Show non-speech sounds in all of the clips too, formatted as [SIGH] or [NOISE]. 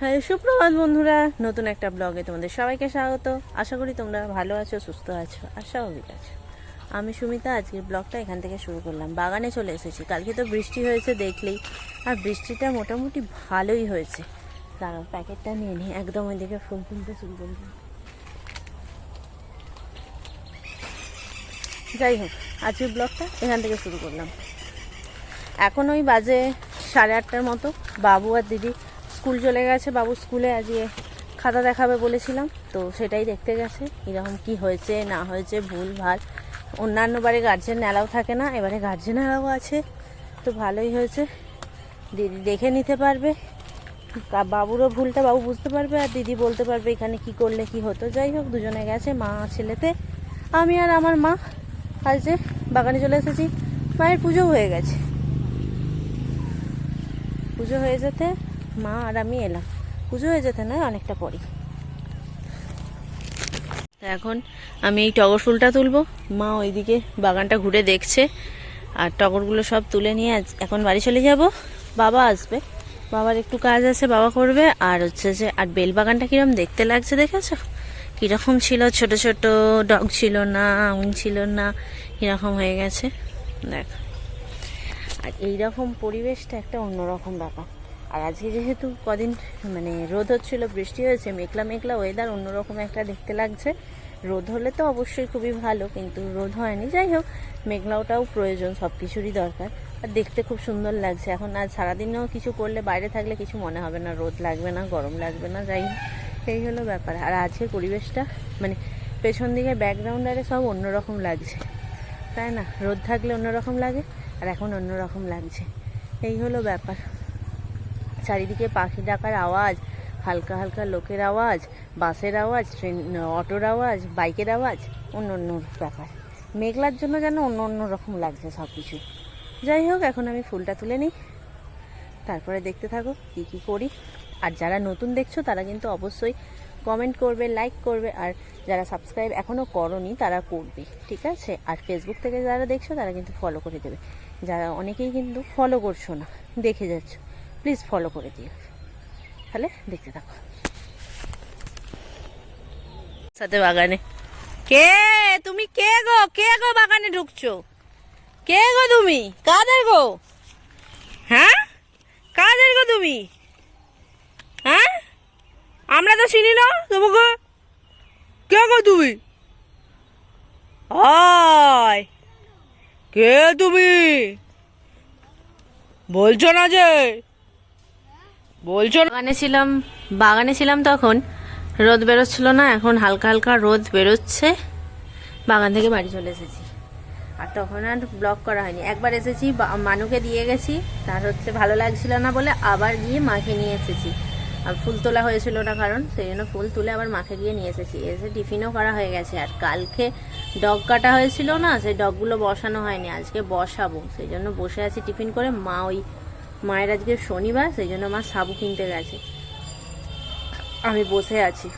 হ্যাঁ সুপ্রভাত বন্ধুরা। নতুন একটা ব্লগে তোমাদের সবাইকে স্বাগত। আশা করি তোমরা ভালো আছো, সুস্থ আছো, আর স্বাভাবিক আছো। আমি সুমিতা, আজকের ব্লগটা এখান থেকে শুরু করলাম। বাগানে চলে এসেছি। কালকে তো বৃষ্টি হয়েছে দেখলেই। আর বৃষ্টিটা মোটামুটি ভালোই হয়েছে। দাঁড়াও, প্যাকেটটা নিয়ে নিই। একদম ওইদিকে ফুল তুলতে শুরু করি যাই হোক, আজকের ব্লগটা এখান থেকে শুরু করলাম। এখন ওই বাজে সাড়ে আটটার মতো। বাবু আর দিদি স্কুল চলে গেছে, বাবু স্কুলে আজকে খাতা দেখাবে বলেছিলাম। তো সেটাই দেখতে গেছে এরকম কি হয়েছে, না হয়েছে, ভুল, ভালো। অন্যান্য বারে গার্জেন অ্যালাউ থাকে না, এবারে গার্জেন এলাও আছে। তো ভালোই হয়েছে। দিদি দেখে নিতে পারবে। বাবুরও ভুলটা বাবু বুঝতে পারবে, আর দিদি বলতে পারবে এখানে কি করলে কি হতো। যাই হোক, দুজনে গেছে, মা ছেলেতে, আমি আর আমার মা। আজ যে বাগানে চলে এসেছি, মায়ের পুজো হয়ে গেছে। পুজো হয়ে যেতে মা আর আমি এলাম। পুজো হয়ে যেতে না অনেকটা পরই। তা এখন আমি এই টগর ফুলটা তুলবো। মা ওইদিকে বাগানটা ঘুরে দেখছে। আর টগরগুলো সব তুলে নিয়ে এখন বাড়ি চলে যাব। বাবা আসবে। বাবার একটু কাজ আছে, বাবা করবে। আর হচ্ছে যে, আর বেল বাগানটা কিরম দেখতে লাগছে দেখেছ? কীরকম ছিল? ছোট ছোট ডগ ছিল না আউন ছিল না, কীরকম হয়ে গেছে? দেখ। আর এইরকম পরিবেশটা একটা অন্যরকম ব্যাপার। আর আজকে যেহেতু কদিন মানে রোদ হচ্ছিল, বৃষ্টি হয়েছে, মেঘলা মেঘলা ওয়েদার অন্যরকম একটা দেখতে লাগছে। রোদ হলে তো অবশ্যই খুবই ভালো, কিন্তু রোদ হয়নি। যাই হোক মেঘলাওটাও প্রয়োজন সব কিছুরই দরকার। আর দেখতে খুব সুন্দর লাগছে। এখন আজ সারাদিনও কিছু করলে, বাইরে থাকলে কিছু মনে হবে না, রোদ লাগবে না, গরম লাগবে না, যাই হোক। এই হলো ব্যাপার। আর আজকে পরিবেশটা মানে পেছন দিকে ব্যাকগ্রাউন্ডারে সব অন্যরকম লাগছে। তাই না? রোদ থাকলে অন্যরকম লাগে, আর এখন অন্যরকম লাগছে। এই হলো ব্যাপার। চারিদিকে পাখি ডাকার আওয়াজ, হালকা হালকা লোকের আওয়াজ, বাসের আওয়াজ, ট্রেন, অটোর আওয়াজ, বাইকের আওয়াজ, অন্য অন্য ব্যাপার। মেঘলার জন্য যেন অন্য অন্য রকম লাগছে সব কিছু যাই হোক, এখন আমি ফুলটা তুলে নিই। তারপরে দেখতে থাকো কী কী করি। আর যারা নতুন দেখছ, তারা কিন্তু অবশ্যই কমেন্ট করবে লাইক করবে। আর যারা সাবস্ক্রাইব এখনও করনি, তারা করবে, ঠিক আছে? আর ফেসবুক থেকে যারা দেখছ, তারা কিন্তু ফলো করে দেবে। যারা অনেকেই কিন্তু ফলো করছ না, দেখে যাচ্ছ। প্লিজ ফলো করে দিও। তাহলে দেখতে থাকো। সাথে বাগানে। কে? তুমি কে গো? কে গো বাগানে ঢুকছো? কে গো তুমি? কাদের গো? হ্যাঁ? কাদের গো তুমি? হ্যাঁ? আমরা তো চিনি না তোমাকে। কে গো তুমি? কে তুমি? বলছো না যে বলছো বাগানে ছিলাম বাগানে ছিলাম তখন। রোদ বেরোচ্ছিল না, এখন হালকা হালকা রোদ বেরোচ্ছে। বাগান থেকে বাড়ি চলে এসেছি। আর তখন আর ব্লগ করা হয়নি। একবার এসেছি মানুকে দিয়ে গেছি। তার হচ্ছে ভালো লাগছিল না বলে আবার গিয়ে মাকে নিয়ে এসেছি। আর ফুল তোলা হয়েছিল না কারণ, সেই জন্য ফুল তুলে আবার মাকে গিয়ে নিয়ে এসেছি। এসে টিফিনও করা হয়ে গেছে। আর কালকে ডগ কাটা হয়েছিল না, সেই ডগগুলো বসানো হয়নি। আজকে বসাবো। সেই জন্য বসে আছি টিফিন করে। মা ওই মায়ের আজকে শনিবার, সেই জন্য মা সাবু কিনতে গেছে। আমি বসে আছি।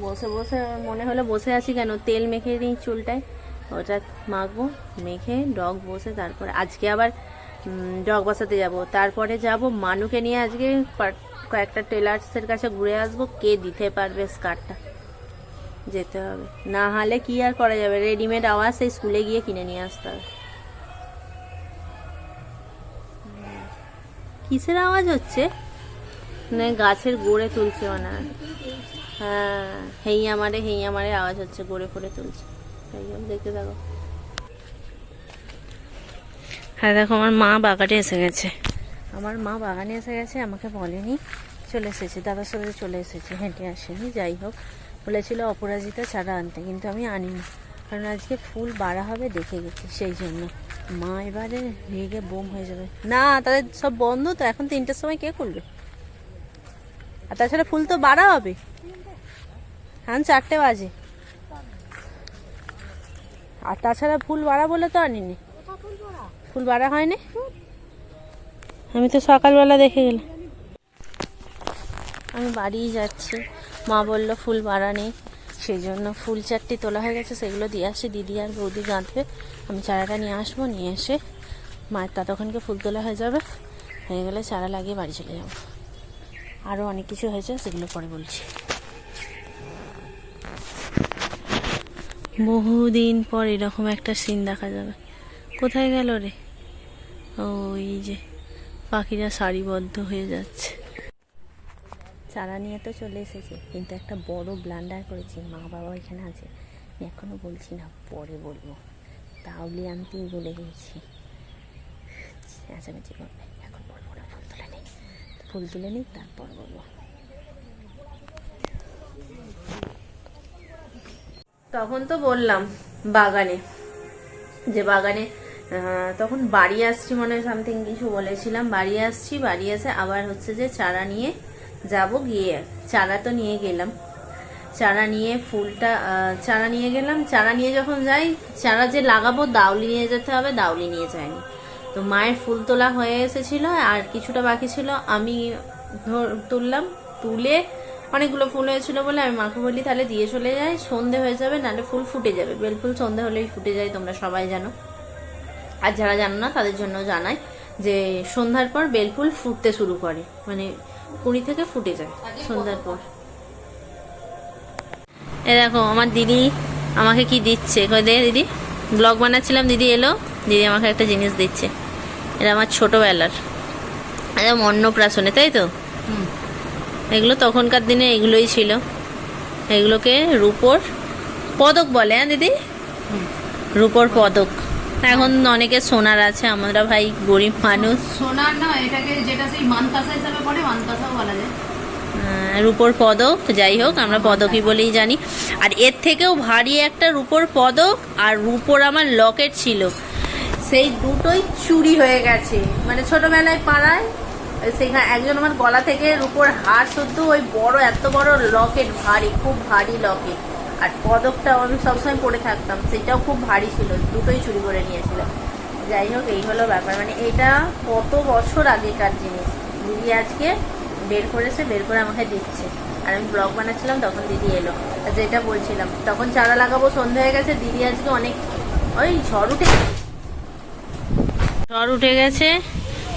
বসে বসে, মনে হলো বসে আছি কেন? তেল মেখে দিই চুলটায়। ওটা মাখবো, মেখে ডগ বসে, তারপরে আজকে আবার ডগ বসাতে যাব। তারপরে যাব মানুকে নিয়ে আজকে কয়েকটা টেলার্সের কাছে ঘুরে আসব, কে দিতে পারবে স্কার্টটা? যেতে হবে। না হলে কি আর করা যাবে? রেডিমেড আওয়াজ সেই স্কুলে গিয়ে কিনে নিয়ে আসতে হবে। কিসের আওয়াজ হচ্ছে? না গাছের গোড়ে তুলছে ওনা হ্যাঁ হেই আমারে হেই আমারে আওয়াজ হচ্ছে, গড়ে ফড়ে তুলছে। দেখতে থাকো। হ্যাঁ দেখো, আমার মা বাগানে এসে গেছে। আমার মা বাগানে এসে গেছে, আমাকে বলেনি, চলে এসেছে। দাদার সাথে চলে এসেছে, হেঁটে আসেনি, যাই হোক। বলেছিল অপরাজিতা চারা আনতে, কিন্তু আমি আনিনি। কারণ আজকে ফুল বাড়া হবে, দেখে গেছি, সেই জন্য। মা, এবারে রেগে বোম হয়ে যাবে। না তাদের সব বন্ধ তো, এখন তিনটের সময় কে করবে আর তাছাড়া ফুল তো বাড়া হবে। এখন চারটে বাজে। আর তাছাড়া ফুল বাড়া বলে তো আনিনি। ফুল বাড়া হয়নি? আমি তো সকালবেলা দেখে গেলাম। আমি বাড়িই যাচ্ছি। মা বলল, ফুল বাড়া নেই। সেই জন্য ফুল চারটি তোলা হয়ে গেছে, সেগুলো দিয়ে আসি। দিদি আর বৌদি গাঁথবে। আমি চারাটা নিয়ে আসব, নিয়ে এসে মায়ের ততক্ষণকে ফুল তোলা হয়ে যাবে। হয়ে গেলে চারা লাগিয়ে বাড়ি চলে যাব। আরও অনেক কিছু হয়েছে, সেগুলো পরে বলছি। বহুদিন পর এরকম একটা সিন দেখা যাবে। কোথায় গেল রে? ওই যে পাখিরা সারিবদ্ধ হয়ে যাচ্ছে। চারা নিয়ে তো চলে এসেছে, কিন্তু একটা বড় ব্লান্ডার করেছি, মা বাবা এখানে আছে। আমি এখনও বলছি না, পরে বলব। তাহলে আনতেই বলে গেছি। চেঁচামেচি করবে। এখন বলব না, ফুল তুলে নিই। ফুল তুলে নিই, তারপর বলব। তখন তো বললাম বাগানে, যে বাগানে তখন বাড়ি আসছি মনে হয় সামথিং কিছু বলেছিলাম। বাড়ি আসছি, বাড়ি এসে আবার হচ্ছে যে চারা নিয়ে যাব গিয়ে। চারা তো নিয়ে গেলাম। চারা নিয়ে ফুলটা চারা নিয়ে গেলাম। চারা নিয়ে যখন যাই, চারা যে লাগাবো, দাউলি নিয়ে যেতে হবে, দাউলি নিয়ে যায়নি তো মায়ের ফুল তোলা হয়ে এসেছিল, আর কিছুটা বাকি ছিল। আমি তুললাম, তুলে অনেকগুলো ফুল হয়েছিল বলে আমি মাকে বলি, তাহলে দিয়ে চলে যাই, সন্ধে হয়ে যাবে, নাহলে ফুল ফুটে যাবে। বেল ফুল সন্ধে হলেই ফুটে যায়, তোমরা সবাই জানো। আর যারা জানো না, তাদের জন্য জানাই। যে সন্ধ্যার পর বেলফুল ফুটতে শুরু করে। মানে কুড়ি থেকে ফুটে যায় সন্ধ্যার পর। এ দেখো আমার দিদি আমাকে কি দিচ্ছে? দে দিদি ব্লগ বানাচ্ছিলাম দিদি এলো। দিদি আমাকে একটা জিনিস দিচ্ছে। এটা আমার ছোটোবেলার। একদম অন্নপ্রাশনে তাই তো? এগুলো তখনকার দিনে এগুলোই ছিল। এগুলোকে রূপোর পদক বলে হ্যাঁ দিদি? রূপোর পদক। এখন অনেকে সোনার আছে আমরা ভাই গরিব মানুষ। সোনার না এটাকে যেটা সেই হিসাবে পড়ে মানকাসাও বলা যায়। রূপোর পদক যাই হোক আমরা পদকই বলেই জানি। আর এর থেকেও ভারী একটা রূপোর পদক আর রূপোর আমার লকেট ছিল। সেই দুটোই চুরি হয়ে গেছে। মানে ছোটবেলায় পাড়ায় সেখানে একজন আমার গলা থেকে রূপোর হার শুদ্ধ ওই বড় এত বড় লকেট ভারী খুব ভারী লকেট। আর পদকটা আমি সবসময় পরে থাকতাম, সেটাও খুব ভারী ছিল, দুটোই চুরি করে নিয়েছিল যাই হোক, এই হলো ব্যাপার। মানে এটা কত বছর আগেকার জিনিস? দিদি আজকে বের করেছে, বের করে আমাকে দিচ্ছে। আর আমি ব্লগ বানাচ্ছিলাম, তখন দিদি এলো। যেটা বলছিলাম, তখন চারা লাগাবো, সন্ধে হয়ে গেছে, দিদি আজকে অনেক, ওই ঝড় উঠে ঝড় উঠে গেছে,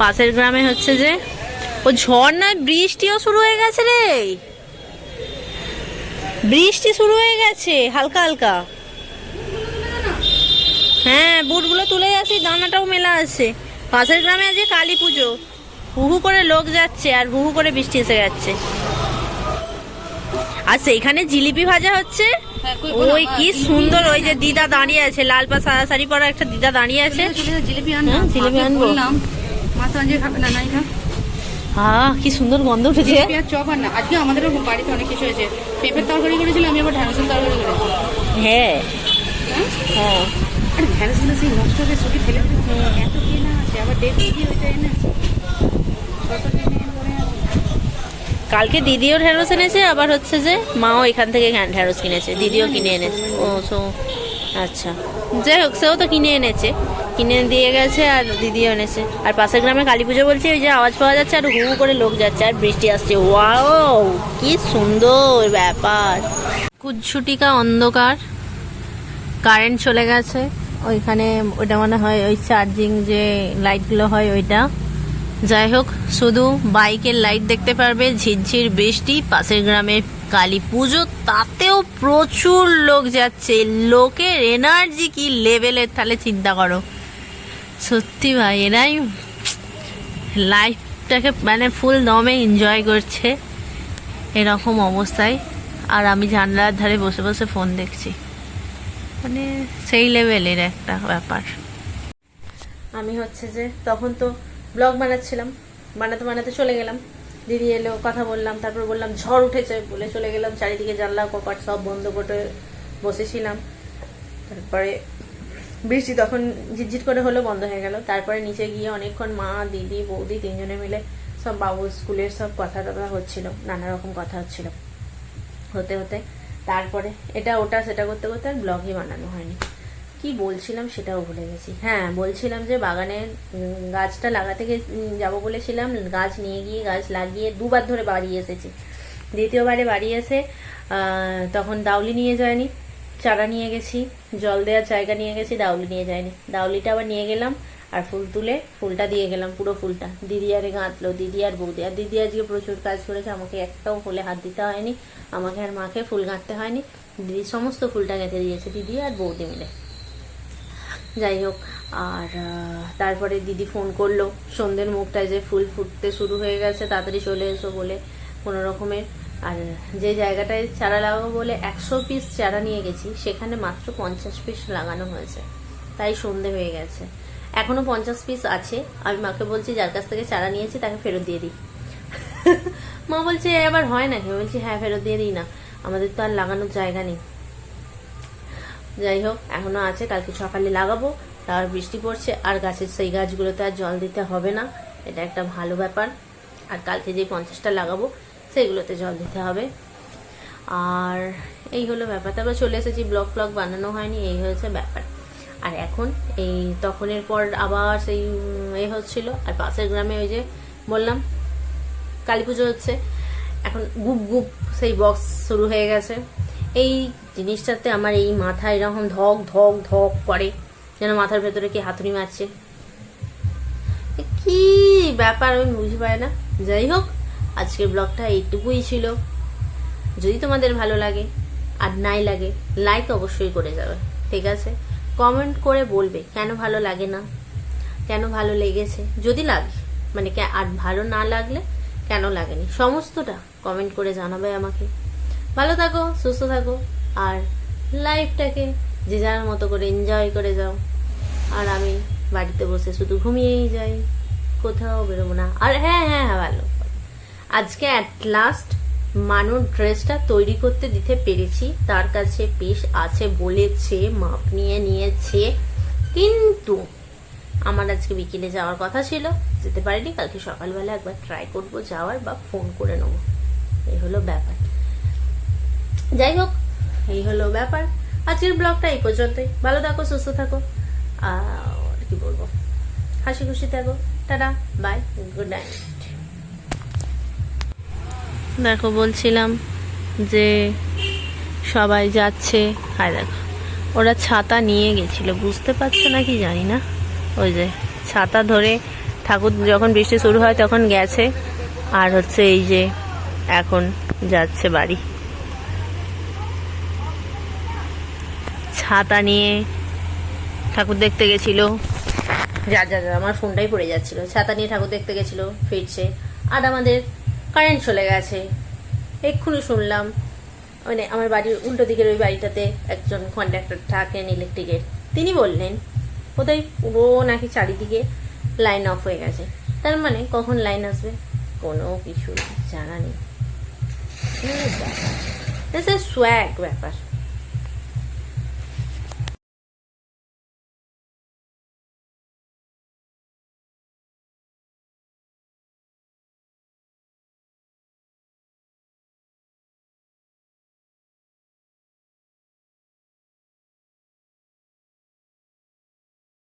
পাশের গ্রামে হচ্ছে যে, ও ঝড় নয়, বৃষ্টিও শুরু হয়ে গেছে রে। বৃষ্টি শুরু হয়ে গেছে হালকা হালকা। হ্যাঁ বুটগুলো তুলে যাচ্ছি দানাটাও মেলা আছে। পাশের গ্রামে আজকে কালী পুজো। হুহু করে লোক যাচ্ছে আর হুহু করে বৃষ্টি এসে যাচ্ছে। আর সেইখানে জিলিপি ভাজা হচ্ছে। হ্যাঁ, ওই কি সুন্দর ওই যে দিদা দাঁড়িয়ে আছে লাল পা সাদা শাড়ি পরা একটা দিদা দাঁড়িয়ে আছে। জিলিপি হ্যাঁ, আনলাম জিলিপি আনব। বললাম মা তো আজকে খাবে না। হ্যাঁ কি সুন্দর গন্ধ উঠেছে চপ আর না আজকে বাড়িতে অনেক কিছু হয়েছে। পেঁপের তরকারি করেছিলাম আমি আবার ঢ্যাঁড়সের তরকারি করেছি। হ্যাঁ। হ্যাঁ। আর ঢ্যাঁড়সগুলো সেই নষ্ট হয়ে ফেলে এত আছে আবার ডেট ওইটা এনে কত কালকে দিদিও ঢেঁড়স এনেছে আবার হচ্ছে যে মাও এখান থেকে ঢেঁড়স কিনেছে। দিদিও কিনে এনেছে। ও সো আচ্ছা। যাই হোক সেও তো কিনে এনেছে। কিনে দিয়ে গেছে আর দিদিও এনেছে। আর পাশের গ্রামে কালী পুজো বলছে ওই যে আওয়াজ পাওয়া যাচ্ছে আর হু করে লোক যাচ্ছে আর বৃষ্টি আসছে। ওয়াও, কি সুন্দর ব্যাপার। কুজ্ঝুটিকা অন্ধকার, কারেন্ট চলে গেছে। ওইখানে ওটা মনে হয় ওই চার্জিং যে লাইটগুলো হয় ওইটা। যাই হোক, শুধু বাইকের লাইট দেখতে পারবে, ঝিরঝির বৃষ্টি, পাশের গ্রামে কালী পুজো, তাতেও প্রচুর লোক যাচ্ছে। লোকের এনার্জি কি লেভেলের তাহলে চিন্তা করো। সত্যি ভাই, এরাই লাইফটাকে মানে ফুল দমে এনজয় করছে এরকম অবস্থায়। আর আমি জানলার ধারে বসে বসে ফোন দেখছি। মানে সেই লেভেলের একটা ব্যাপার। আমি হচ্ছে যে তখন তো ব্লগ বানাচ্ছিলাম, বানাতে বানাতে চলে গেলাম। দিদি এলো, কথা বললাম, তারপর বললাম, ঝড় উঠেছে, বলে চলে গেলাম। চারিদিকে জানলা, কপাট সব বন্ধ করে বসেছিলাম। তারপরে বৃষ্টি তখন ঝিরঝির করে হলো বন্ধ হয়ে গেল। তারপরে নিচে গিয়ে অনেকক্ষণ মা দিদি বৌদি তিনজনে মিলে সব বাবু স্কুলের সব কথা টথা হচ্ছিল নানা রকম কথা হচ্ছিল। হতে হতে তারপরে এটা ওটা সেটা করতে করতে আর ব্লগই বানানো হয়নি। কি বলছিলাম সেটাও ভুলে গেছি। হ্যাঁ বলছিলাম যে বাগানের উম, গাছটা লাগাতে গে- উম, যাব বলেছিলাম গাছ নিয়ে গিয়ে গাছ লাগিয়ে দুবার ধরে বাড়ি এসেছি। দ্বিতীয়বারে বাড়ি এসে তখন দাউলি নিয়ে যায়নি। চারা নিয়ে গেছি, জল দেওয়ার জায়গা নিয়ে গেছি দাউলি নিয়ে যায়নি দাউলিটা আবার নিয়ে গেলাম আর ফুল তুলে ফুলটা দিয়ে গেলাম, পুরো ফুলটা। দিদি আরে গাঁথলো দিদি আর বৌদি। আর দিদি আজকে প্রচুর কাজ করেছে, আমাকে একটাও ফুলে হাত দিতে হয়নি, আমাকে আর মাকে ফুল গাঁথতে হয়নি। দিদি সমস্ত ফুলটা গেঁথে দিয়েছে, দিদি আর বৌদি মিলে। যাই হোক, আর তারপরে দিদি ফোন করল, সন্ধ্যের মুখটায় যে ফুল ফুটতে শুরু হয়ে গেছে, তাড়াতাড়ি চলে এসো বলে কোনো রকমের আর যে জায়গাটায় চারা লাগাবো বলে একশো পিস চারা নিয়ে গেছি, সেখানে মাত্র পঞ্চাশ পিস লাগানো হয়েছে। তাই সন্ধে হয়ে গেছে। এখনও পঞ্চাশ পিস আছে। আমি মাকে বলছি, যার কাছ থেকে চারা নিয়েছি, তাকে ফেরত দিয়ে দিই। [LAUGHS] মা বলছে, "এ আবার হয় নাকি? বলছি হ্যাঁ ফেরত দিয়ে দিই না। আমাদের তো আর লাগানোর জায়গা নেই। যাই হোক, এখনও আছে, কালকে সকালে লাগাবো। তার বৃষ্টি পড়ছে, আর গাছের সেই গাছগুলোতে আর জল দিতে হবে না। এটা একটা ভালো ব্যাপার। আর কালকে যে পঞ্চাশটা লাগাবো সেইগুলোতে জল দিতে হবে। আর এই হলো ব্যাপার। তারপর চলে এসেছি, ব্লক ফ্লগ বানানো হয়নি, এই হয়েছে ব্যাপার। আর এখন এই তখনের পর আবার সেই এ হচ্ছিল, আর পাশের গ্রামে ওই যে বললাম, কালী পুজো হচ্ছে। এখন গুপ গুপ সেই বক্স শুরু হয়ে গেছে। এই জিনিসটাতে আমার এই মাথা এরকম ধক ধক ধক করে, যেন মাথার ভেতরে কি হাতুড়ি মারছে। কি ব্যাপার আমি বুঝতে পারি না। যাই হোক আজকের ব্লগটা এইটুকুই ছিল। যদি তোমাদের ভালো লাগে আর নাই লাগে লাইক অবশ্যই করে যাবে, ঠিক আছে? কমেন্ট করে বলবে কেন ভালো লাগে না, কেন ভালো লেগেছে, যদি লাগে মানে আর ভালো না লাগলে কেন লাগেনি, সমস্তটা কমেন্ট করে জানাবে আমাকে। ভালো থাকো, সুস্থ থাকো, আর লাইফটাকে যে যার মতো করে এনজয় করে যাও। আর আমি বাড়িতে বসে শুধু ঘুমিয়েই যাই, কোথাও বেরোবো না। আর হ্যাঁ হ্যাঁ হ্যাঁ ভালো। আজকে অ্যাট লাস্ট মানুর ড্রেসটা তৈরি করতে দিতে পেরেছি। তার কাছে পিস আছে বলেছে, মাপ নিয়ে নিয়েছে। কিন্তু আমার আজকে বিকেলে যাওয়ার কথা ছিল। যেতে পারিনি, কালকে সকালবেলা একবার ট্রাই করব যাওয়ার বা ফোন করে নেব। এই হলো ব্যাপার। যাই হোক, এই হলো ব্যাপার। আজকের ব্লগটা এই পর্যন্তই। ভালো থাকো, সুস্থ থাকো। আর কি বলব? হাসি খুশি থাকো। টাটা বাই গুড নাইট দেখো, বলছিলাম যে সবাই যাচ্ছে। হায় দেখো, ওরা ছাতা নিয়ে গেছিল। বুঝতে পারছ না কি জানি না? ওই যে ছাতা ধরে ঠাকুর যখন বৃষ্টি শুরু হয় তখন গেছে। আর হচ্ছে এই যে এখন যাচ্ছে বাড়ি। ছাতা নিয়ে ঠাকুর দেখতে গেছিল। যা যা যা, আমার ফোনটাই পড়ে যাচ্ছিল। ছাতা নিয়ে ঠাকুর দেখতে গেছিল, ফিরছে। আর আমাদের কারেন্ট চলে গেছে। এক্ষুনি শুনলাম মানে আমার বাড়ির উল্টো দিকের ওই বাড়িটাতে একজন কন্ডাক্টর থাকেন ইলেকট্রিকের তিনি বললেন কোথায় পুরো নাকি চারিদিকে লাইন অফ হয়ে গেছে। তার মানে কখন লাইন আসবে? কোনো কিছু জানা নেই। সোয়াগ ব্যাপার।